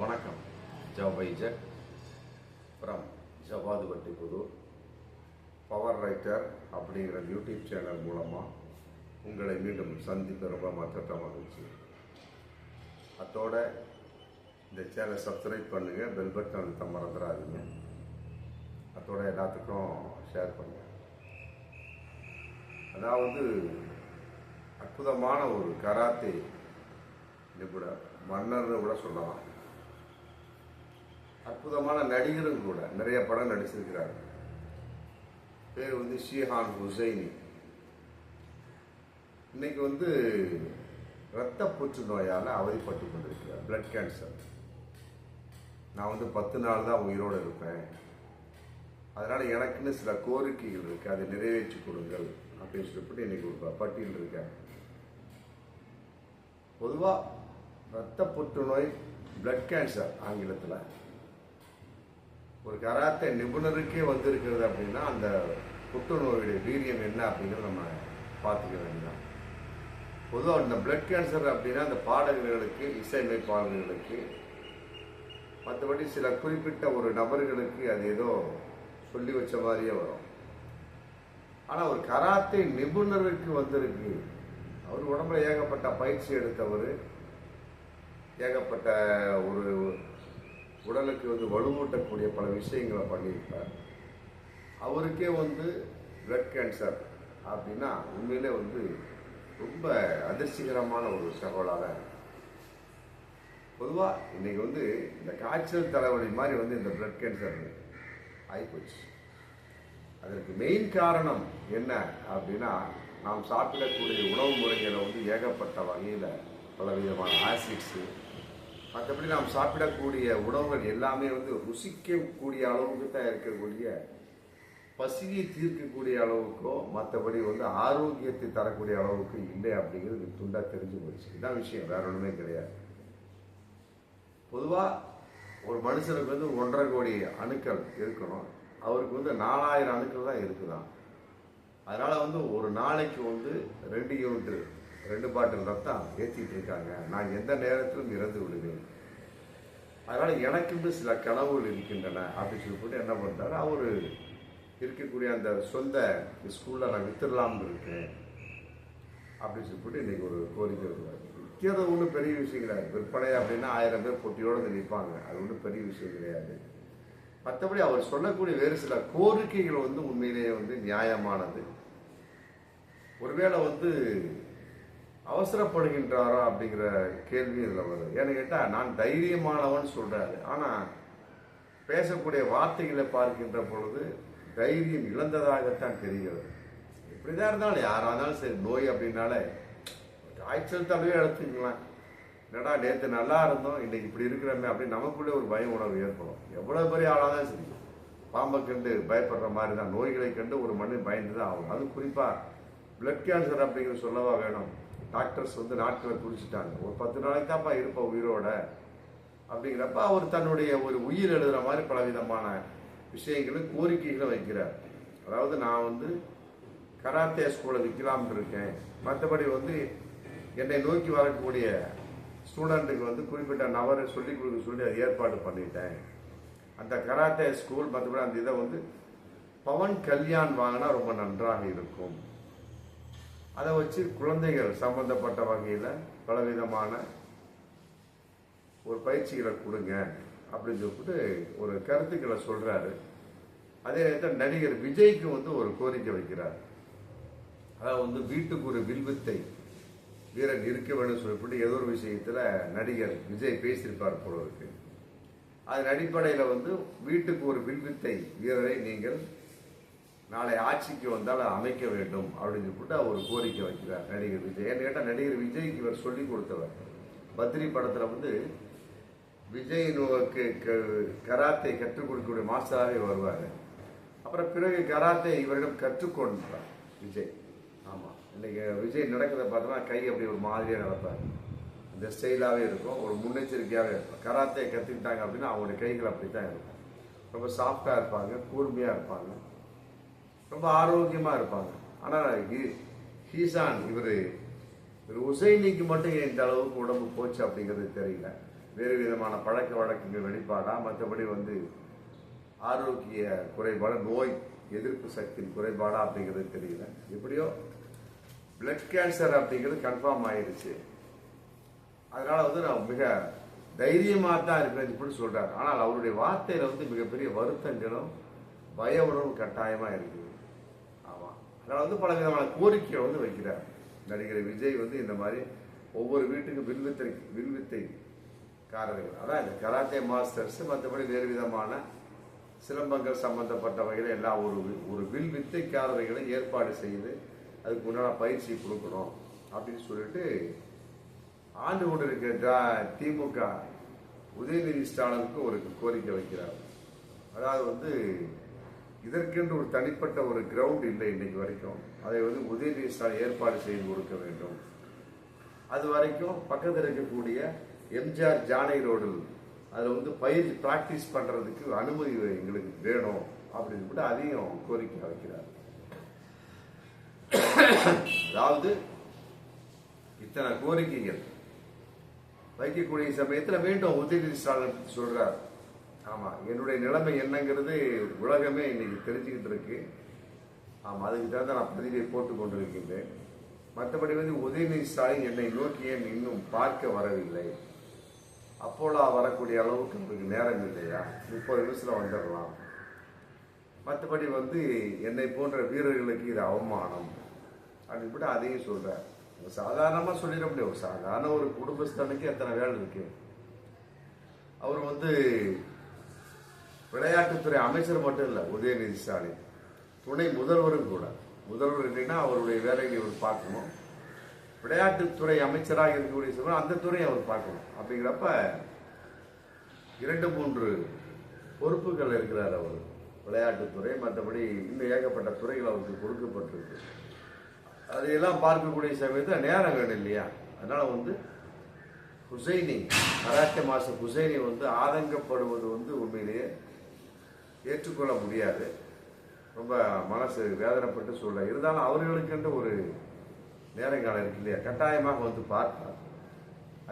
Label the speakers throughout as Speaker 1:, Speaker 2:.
Speaker 1: வணக்கம். ஜவைஜக் from Javadupatti Puthur power writer அப்படிங்கிற YouTube channel மூலமாக உங்களை மீண்டும் சந்திப்பு ரொம்ப மற்ற மகிழ்ச்சி. அதோட இந்த சேனலை சப்ஸ்கிரைப் பண்ணுங்கள் பெல் பட்டன் அழுத்த மறந்துடாதீங்க. அதோட எல்லாத்துக்கும் ஷேர் பண்ணுங்கள் அதாவது அற்புதமான ஒரு கராத்தே. நிபுணர் மன்னர்னு கூட சொல்லலாம். அற்புதமான நடிகரும் கூட நிறைய படம் நடிச்சிருக்கிறார் பேர் வந்து ஷீஹான் ஹுசைனி. இன்னைக்கு வந்து இரத்த புற்றுநோயால் அவதிப்பட்டு கொண்டிருக்கிறார். பிளட் கேன்சர் நான் வந்து பத்து நாள் தான் உயிரோடு இருப்பேன். அதனால் எனக்குன்னு சில கோரிக்கைகள் இருக்குது அதை நிறைவேற்றி கொடுங்கள் அப்படின்னு சொல்லிட்டு இன்னைக்கு ஒரு பட்டியல் இருக்கேன். பொதுவாக இரத்த புற்றுநோய் பிளட் கேன்சர் ஆங்கிலத்தில் ஒரு கராத்தே நிபுணருக்கே வந்திருக்கிறது அப்படின்னா அந்த புற்றுநோயுடைய வீரியம் என்ன அப்படிங்கிறத நம்ம பார்த்துக்க வேண்டியதான் பொதுவாக இந்த பிளட் கேன்சர் அப்படின்னா அந்த பாடகர்களுக்கு இசையமைப்பாளர்களுக்கு மற்றபடி சில குறிப்பிட்ட ஒரு நபர்களுக்கு அது ஏதோ சொல்லி வச்ச மாதிரியே வரும். ஆனால் ஒரு கராத்தே நிபுணருக்கு வந்திருக்கு. அவர் உடம்புல ஏகப்பட்ட பயிற்சி எடுத்தவர் ஏகப்பட்ட ஒரு உடலுக்கு வந்து வலுமூட்டக்கூடிய பல விஷயங்களை பண்ணியிருப்பார் அவருக்கே வந்து பிளட் கேன்சர் அப்படின்னா உண்மையிலே வந்து ரொம்ப அதிர்ச்சிகரமான ஒரு தகவலாக பொதுவாக இன்னைக்கு வந்து இந்த காய்ச்சல் தலைவலி மாதிரி வந்து இந்த பிளட் கேன்சர் ஆகிப்போச்சு அதற்கு மெயின் காரணம் என்ன அப்படின்னா நாம் சாப்பிடக்கூடிய உணவு முறைகளை வந்து ஏகப்பட்ட வகையில் பலவிதமான ஆசிட்ஸு மற்றபடி நாம் சாப்பிடக்கூடிய உணவுகள் எல்லாமே வந்து ருசிக்கக்கூடிய அளவுக்கு தான் இருக்கக்கூடிய பசியை தீர்க்கக்கூடிய அளவுக்கோ மற்றபடி வந்து ஆரோக்கியத்தை தரக்கூடிய அளவுக்கு இல்லை அப்படிங்கிறது துண்டாக தெரிஞ்சு போச்சு. இதுதான் விஷயம் வேற ஒன்றுமே கிடையாது. பொதுவாக ஒரு மனுஷனுக்கு வந்து ஒன்றரை கோடி அணுக்கள் இருக்கணும். அவருக்கு வந்து நாலாயிரம் அணுக்கள் தான் இருக்குதான். அதனால் வந்து ஒரு நாளைக்கு வந்து ரெண்டு யூனிட் ரெண்டு பாட்டில் ரத்தம் ஏற்றிட்டு இருக்காங்க. நான் எந்த நேரத்திலும் இறந்து விடுவேன். அதனால் எனக்குன்னு சில கனவுகள் இருக்கின்றன அப்படின்னு சொல்லிட்டு என்ன பண்ணுறாரு அவர் இருக்கக்கூடிய அந்த சொந்த ஸ்கூலில் நான் வித்துடலாம்னு இருக்கேன் அப்படின்னு சொல்லிட்டு இன்றைக்கி ஒரு கோரிக்கை இருக்கிறார் விற்கிறது ஒன்றும் பெரிய விஷயம் கிடையாது. விற்பனை அப்படின்னா ஆயிரம் பேர் போட்டியோடு நிற்பாங்க. அது ஒன்றும் பெரிய விஷயம் கிடையாது. மற்றபடி அவர் சொல்லக்கூடிய வேறு சில கோரிக்கைகள் வந்து உண்மையிலேயே வந்து நியாயமானது. ஒருவேளை வந்து அவசரப்படுகின்றாரா அப்படிங்கிற கேள்வி இதில் வருது. ஏன்னு கேட்டால் நான் தைரியமானவன் சொல்கிறாரு ஆனால் பேசக்கூடிய வார்த்தைகளை பார்க்கின்ற பொழுது தைரியம் இழந்ததாகத்தான் தெரிகிறது. இப்படிதான் இருந்தாலும் யாராக இருந்தாலும் சரி நோய் அப்படின்னாலே காய்ச்சல் தலைவே எடுத்துக்கலாம். என்னடா நேற்று நல்லா இருந்தோம் இன்னைக்கு இப்படி இருக்கிறோமே அப்படின்னு நமக்குள்ளே ஒரு பய உணர்வு ஏற்படும். எவ்வளோ பெரிய ஆளாக தான் சரி பாம்பை கண்டு பயப்படுற மாதிரி தான் நோய்களை கண்டு ஒரு மனிதன் பயந்து தான் ஆகும் அது குறிப்பாக பிளட் கேன்சர் அப்படிங்கிறது சொல்லவா வேணும். டாக்டர்ஸ் வந்து நாட்களை குறிச்சிட்டாங்க ஒரு பத்து நாளைக்கு தான்ப்பா இருப்ப உயிரோட. அப்படிங்கிறப்ப அவர் தன்னுடைய ஒரு உயிர் எழுதுற மாதிரி பலவிதமான விஷயங்களும் கோரிக்கைகளும் வைக்கிறார். அதாவது நான் வந்து கராத்தே ஸ்கூலை விற்கலாம்னு இருக்கேன். மற்றபடி வந்து என்னை நோக்கி வரக்கூடிய ஸ்டூடெண்ட்டுக்கு வந்து குறிப்பிட்ட நபரை சொல்லிக் கொடுக்க சொல்லி அதை ஏற்பாடு பண்ணிட்டேன். அந்த கராத்தே ஸ்கூல் மற்றபடி அந்த இதை வந்து பவன் கல்யாண் வாங்கினா ரொம்ப நன்றாக இருக்கும். அதை வச்சு குழந்தைகள் சம்பந்தப்பட்ட வகையில் பலவிதமான ஒரு பயிற்சிகளை கொடுங்க அப்படின்னு சொல்லிட்டு ஒரு கருத்துக்களை சொல்றாரு. அதே நேரத்தில் நடிகர் விஜய்க்கு வந்து ஒரு கோரிக்கை வைக்கிறார். அதாவது வந்து வீட்டுக்கு ஒரு வில்வித்தை வீரன் இருக்க வேண்டும் சொல்லிவிட்டு ஏதோ ஒரு விஷயத்தில் நடிகர் விஜய் பேசியிருப்பார் போல இருக்கு. அதன் அடிப்படையில் வந்து வீட்டுக்கு ஒரு வில்வித்தை வீரரை நீங்கள் நாளை ஆட்சிக்கு வந்தால் அமைக்க வேண்டும் அப்படின்னு சொல்லிட்டு அவர் கோரிக்கை வைக்கிறார் நடிகர் விஜய். ஏன்னு கேட்டால் நடிகர் விஜய்க்கு இவர் சொல்லி கொடுத்தவர். பத்ரி படத்தில் வந்து விஜய் நோக்கு கராத்தை கற்றுக் கொடுக்கக்கூடிய மாஸ்டராகவே வருவார். அப்புறம் பிறகு கராத்தை இவரிடம் கற்றுக்கொண்டார் விஜய். ஆமாம் இன்னைக்கு விஜய் நடக்கிறத பார்த்தோன்னா கை அப்படி ஒரு மாதிரியாக நடப்பார். இந்த ஸ்டைலாகவே இருக்கும் ஒரு முன்னெச்சரிக்கையாகவே இருக்கும். கராத்தை கற்றுக்கிட்டாங்க அப்படின்னா அவங்களுடைய கைகள் அப்படி தான் இருக்கும். ரொம்ப சாஃப்டாக இருப்பாங்க கூர்மையாக இருப்பாங்க. ரொம்ப ஆரோக்கியமாக இருப்பாங்க. ஆனால் ஹீசான் இவர் இவர் உசைனிக்கு மட்டும் இந்த அளவுக்கு உடம்பு போச்சு அப்படிங்கிறது தெரியல. வேறு விதமான பழக்க வழக்கங்கள் வெளிப்பாடா மற்றபடி வந்து ஆரோக்கிய குறைபாடு நோய் எதிர்ப்பு சக்தியின் குறைபாடா அப்படிங்கிறது தெரியல. எப்படியோ பிளட் கேன்சர் அப்படிங்கிறது கன்ஃபார்ம் ஆயிடுச்சு அதனால வந்து நான் மிக தைரியமாக தான் இருக்கிறேன் இப்படி சொல்கிறார் ஆனால் அவருடைய வார்த்தையில் வந்து மிகப்பெரிய வருத்தங்களும் பய உணர்வும் கட்டாயமாக இருக்குது. ஆமாம் அதனால் வந்து பல விதமான கோரிக்கையை வந்து வைக்கிறார். நடிகர் விஜய் வந்து இந்த மாதிரி ஒவ்வொரு வீட்டுக்கு வில்வித்தை வில்வித்தை காரர்கள். அதான் இந்த கராத்தே மாஸ்டர்ஸ் மற்றபடி வேறு விதமான சிலம்பங்கள் சம்பந்தப்பட்ட வகையில் எல்லா ஒரு ஒரு வில் வித்தைக்காரர்களை ஏற்பாடு செய்து அதுக்கு உண்டான பயிற்சி கொடுக்கணும் அப்படின்னு சொல்லிட்டு ஆண்டு கொண்டிருக்கிற திரா- திமுக உதயநிதி ஸ்டாலினுக்கு ஒரு கோரிக்கை வைக்கிறார். அதாவது வந்து இதற்கென்று ஒரு தனிப்பட்ட ஒரு கிரவுண்ட் இல்லை இன்னைக்கு வரைக்கும். அதை வந்து உதயநிதி ஸ்டாலின் ஏற்பாடு செய்து கொடுக்க வேண்டும். அது வரைக்கும் பக்கத்தில் இருக்கக்கூடிய எம்ஜிஆர் ஜானை ரோடு அதில் வந்து பயிர் பிராக்டிஸ் பண்ணுறதுக்கு அனுமதி எங்களுக்கு வேணும் அப்படின்னு கூட அதையும் கோரிக்கை வைக்கிறார். அதாவது இத்தனை கோரிக்கைகள் வைக்கக்கூடிய சமயத்தில் மீண்டும் உதயநிதி ஸ்டாலின் சொல்கிறார் ஆமாம் என்னுடைய நிலைமை என்னங்கிறது உலகமே இன்னைக்கு தெரிஞ்சுக்கிட்டு இருக்கு. ஆமாம் அதுக்கு தகுந்த நான் பதிவை போட்டு கொண்டிருக்கின்றேன். மற்றபடி வந்து உதயநிதி ஸ்டாலின் என்னை நோக்கி ஏன் இன்னும் பார்க்க வரவில்லை? அப்போலா வரக்கூடிய அளவுக்கு உங்களுக்கு நேரம் இல்லையா? முப்பது நிமிஷத்தில் வந்துடலாம். மற்றபடி வந்து என்னை போன்ற வீரர்களுக்கு இது அவமானம். அப்படின்னு கூட அதையும் சொல்கிறேன் சாதாரணமாக சொல்லிட முடியும் ஒரு சாதாரண ஒரு குடும்பஸ்தனுக்கு எத்தனை வேலை இருக்கு? அவர் வந்து விளையாட்டுத்துறை அமைச்சர் மட்டும் இல்லை உதயநிதி ஸ்டாலின். துணை முதல்வரும் கூட. முதல்வர் இல்லைன்னா அவருடைய வேலையை அவர் பார்க்கணும். விளையாட்டுத்துறை அமைச்சராக இருக்கக்கூடிய சமயம் அந்த துறையை அவர் பார்க்கணும். அப்படிங்கிறப்ப இரண்டு மூன்று பொறுப்புகள் இருக்கிறார் அவர். விளையாட்டுத்துறை மற்றபடி இன்னும் ஏகப்பட்ட துறைகள் அவருக்கு கொடுக்கப்பட்டிருக்கு. அதையெல்லாம் பார்க்கக்கூடிய சமயத்தில் நேரம் வேணும் இல்லையா? அதனால் வந்து ஹுசைனி கராத்தே மாஸ்டர் ஹுசைனி வந்து ஆதங்கப்படுவது வந்து உண்மையிலேயே ஏற்றுக்கொள்ள முடியாது. ரொம்ப மனசு வேதனைப்பட்டு சொல்ல இருந்தாலும் அவர்களுக்கென்று ஒரு நேரங்காலம் இருக்கு இல்லையா? கட்டாயமாக வந்து பார்ப்பார்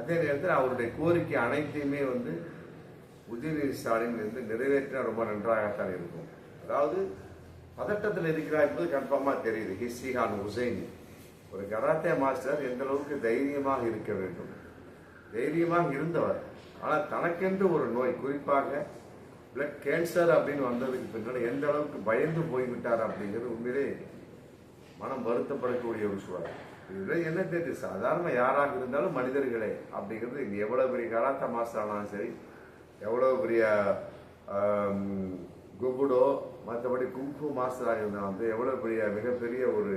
Speaker 1: அதே நேரத்தில் அவருடைய கோரிக்கை அனைத்தையுமே வந்து உதயநிதி ஸ்டாலின் வந்து நிறைவேற்றினா ரொம்ப நன்றாகத்தான் இருக்கும். அதாவது பதட்டத்தில் இருக்கிறார் என்பது கன்ஃபார்மாக தெரியுது. ஹிஸ்ஸிஹான் உசைன். ஒரு கராத்தே மாஸ்டர் எந்த அளவுக்கு தைரியமாக இருக்க வேண்டும். தைரியமாக இருந்தவர். ஆனால் தனக்கென்று ஒரு நோய் குறிப்பாக பிளட் கேன்சர் அப்படின்னு வந்ததுக்கு பின்னால் எந்த அளவுக்கு பயந்து போய்விட்டார் அப்படிங்கிறது உண்மையிலே மனம் வருத்தப்படக்கூடிய ஒரு சூழல். இதில் என்ன தெரியுது? சாதாரண யாராக இருந்தாலும் மனிதர்களே அப்படிங்கிறது இங்கே எவ்வளோ பெரிய கராத்தா மாஸ்டர் ஆனாலும் சரி எவ்வளோ பெரிய குபுடோ மற்றபடி குங்ஃபு மாஸ்டராக இருந்தாலும் வந்து எவ்வளோ பெரிய மிகப்பெரிய ஒரு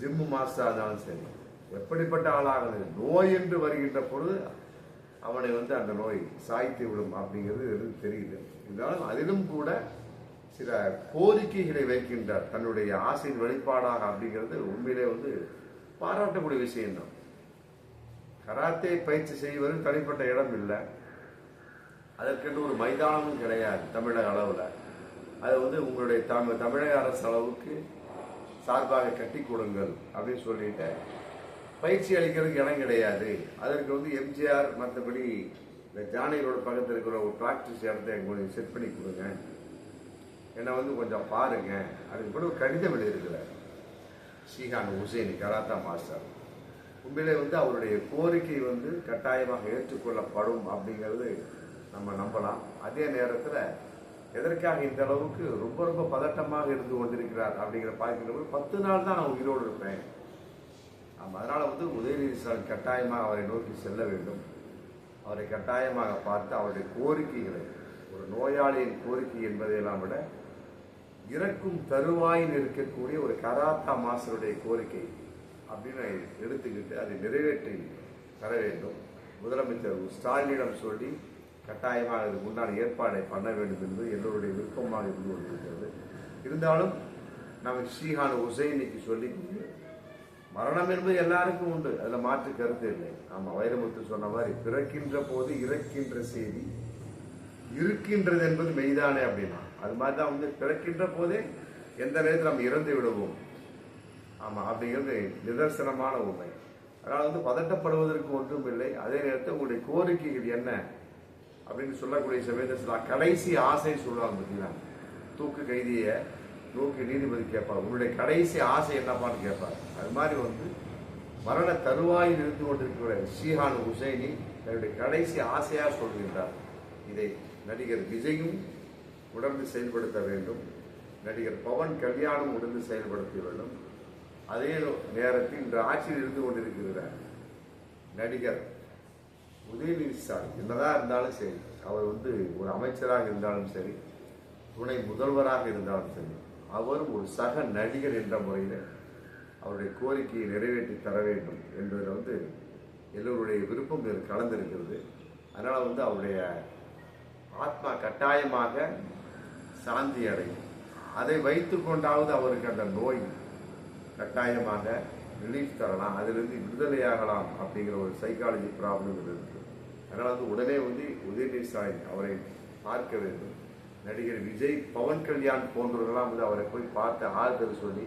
Speaker 1: ஜிம் மாஸ்டராக இருந்தாலும் சரி எப்படிப்பட்ட ஆளாக நோய் என்று வருகின்ற பொழுது அவனை வந்து அந்த நோய் சாய்த்து விடும் அப்படிங்கிறது எதுவும் தெரியுது. இருந்தாலும் அதிலும் கூட சில கோரிக்கைகளை வைக்கின்றார். தன்னுடைய ஆசையின் வெளிப்பாடாக அப்படிங்கிறது உண்மையிலே வந்து பாராட்டக்கூடிய விஷயம்தான் கராத்தே பயிற்சி செய்வது தனிப்பட்ட இடம் இல்லை. அதற்கென்று ஒரு மைதானமும் கிடையாது தமிழக அளவில். அதை வந்து உங்களுடைய தமிழ் தமிழக அரசு அளவுக்கு சார்பாக கட்டி கொடுங்கள் அப்படின்னு சொல்லிட்டு பயிற்சி அளிக்கிறதுக்கு இடம் கிடையாது. அதற்கு வந்து எம்ஜிஆர் மற்றபடி இந்த ஜானகி ரோடு பக்கத்தில் இருக்கிற ஒரு ப்ராக்டிஸ் இடத்த எங்களுக்கு கொஞ்சம் செட் பண்ணி கொடுங்க. என்னை வந்து கொஞ்சம் பாருங்க. அதுக்கு கூட ஒரு கடிதம் எழுதியிருக்கிறார். Srikanth Hussaini karate master. உண்மையிலே வந்து அவருடைய கோரிக்கை வந்து கட்டாயமாக ஏற்றுக்கொள்ளப்படும் அப்படிங்கிறது நம்ம நம்பலாம். அதே நேரத்தில் எதற்காக இந்த அளவுக்கு ரொம்ப ரொம்ப பதட்டமாக இருந்து கொண்டிருக்கிறார் அப்படிங்கிற பார்க்கின்ற பத்து நாள் தான் நான் உயிரோடு இருப்பேன். அதனால் வந்து உதயநிதி ஸ்டாலின் கட்டாயமாக அவரை நோக்கி செல்ல வேண்டும். அவரை கட்டாயமாக பார்த்து அவருடைய கோரிக்கைகளை ஒரு நோயாளியின் கோரிக்கை என்பதையெல்லாம் விட இறக்கும் தருவாயில் இருக்கக்கூடிய ஒரு கராத்தா மாஸ்டருடைய கோரிக்கை அப்படின்னு எடுத்துக்கிட்டு அதை நிறைவேற்றி தர வேண்டும். முதலமைச்சர் ஸ்டாலினிடம் சொல்லி கட்டாயமாக அதுக்கு முன்னால் ஏற்பாடை பண்ண வேண்டும் என்று எல்லோருடைய விருப்பமாக இருந்து கொண்டிருக்கிறது. இருந்தாலும் நம்ம ஸ்ரீஹான் உசைனிக்கு சொல்லி மரணம் என்பது எல்லாருக்கும் உண்டு. அதுல மாற்று கருத்து இல்லை. ஆமா வைரமுத்து சொன்ன மாதிரி பிறக்கின்ற போது இறக்கின்ற செய்தி இருக்கின்றது என்பது மெய்தானே அப்படின்னா. அது மாதிரி தான் வந்து பிறக்கின்ற போதே எந்த நேரத்தில் நம்ம இறந்து விடுவோம். ஆமா அப்படிங்கிறது நிதர்சனமான உண்மை. அதனால் வந்து பதட்டப்படுவதற்கு ஒன்றும் இல்லை. அதே நேரத்தில் உங்களுடைய கோரிக்கைகள் என்ன அப்படின்னு சொல்லக்கூடிய சமயத்தில் கடைசி ஆசை சொல்லுவாங்க பார்த்தீங்களா தூக்கு கைதியை நோக்கி நீதிபதி கேட்பார். உங்களுடைய கடைசி ஆசை என்னப்பான்னு கேட்பார். அது மாதிரி வந்து மரண தருவாயில் இருந்து கொண்டிருக்கிற ஷீஹான் ஹுசைனி தன்னுடைய கடைசி ஆசையாக சொல்கின்றார். இதை நடிகர் விஜயும் உணர்ந்து செயல்படுத்த வேண்டும். நடிகர் பவன் கல்யாணம் உணர்ந்து செயல்படுத்த வேண்டும். அதே நேரத்தில் இன்று ஆட்சியில் இருந்து கொண்டிருக்கிற நடிகர் உதயநிதி ஸ்டாலின் என்னதான் இருந்தாலும் சரி அவர் வந்து ஒரு அமைச்சராக இருந்தாலும் சரி துணை முதல்வராக இருந்தாலும் சரி அவரும் ஒரு சக நடிகர் என்ற முறையில் அவருடைய கோரிக்கையை நிறைவேற்றி தர வேண்டும் என்பதில் வந்து எல்லோருடைய விருப்பம் இதில் கலந்திருக்கிறது. அதனால் வந்து அவருடைய ஆத்மா கட்டாயமாக சாந்தி அடையும். அதை வைத்து கொண்டாவது அவருக்கு அந்த நோய் கட்டாயமாக ரிலீஃப் தரலாம். அதிலிருந்து விடுதலையாகலாம் அப்படிங்கிற ஒரு சைக்காலஜி ப்ராப்ளம் இருக்கு. அதனால் வந்து உடனே வந்து உதயநிதி ஸ்டாலின் அவரை பார்க்க வேண்டும். நடிகர் விஜய் பவன் கல்யாண் போன்றவர்களாம் வந்து அவரை போய் பார்த்து ஆறுதல் சொல்லி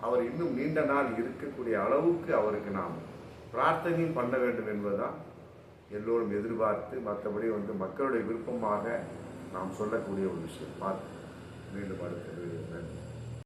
Speaker 1: அவர் இன்னும் நீண்ட நாள் இருக்கக்கூடிய அளவுக்கு அவருக்கு நாம் பிரார்த்தனையும் பண்ண வேண்டும் என்பதுதான் எல்லோரும் எதிர்பார்த்து மற்றபடி வந்து மக்களுடைய விருப்பமாக நாம் சொல்லக்கூடிய ஒரு விஷயம். பார்த்து மீண்டும் அடுத்தது நன்றி.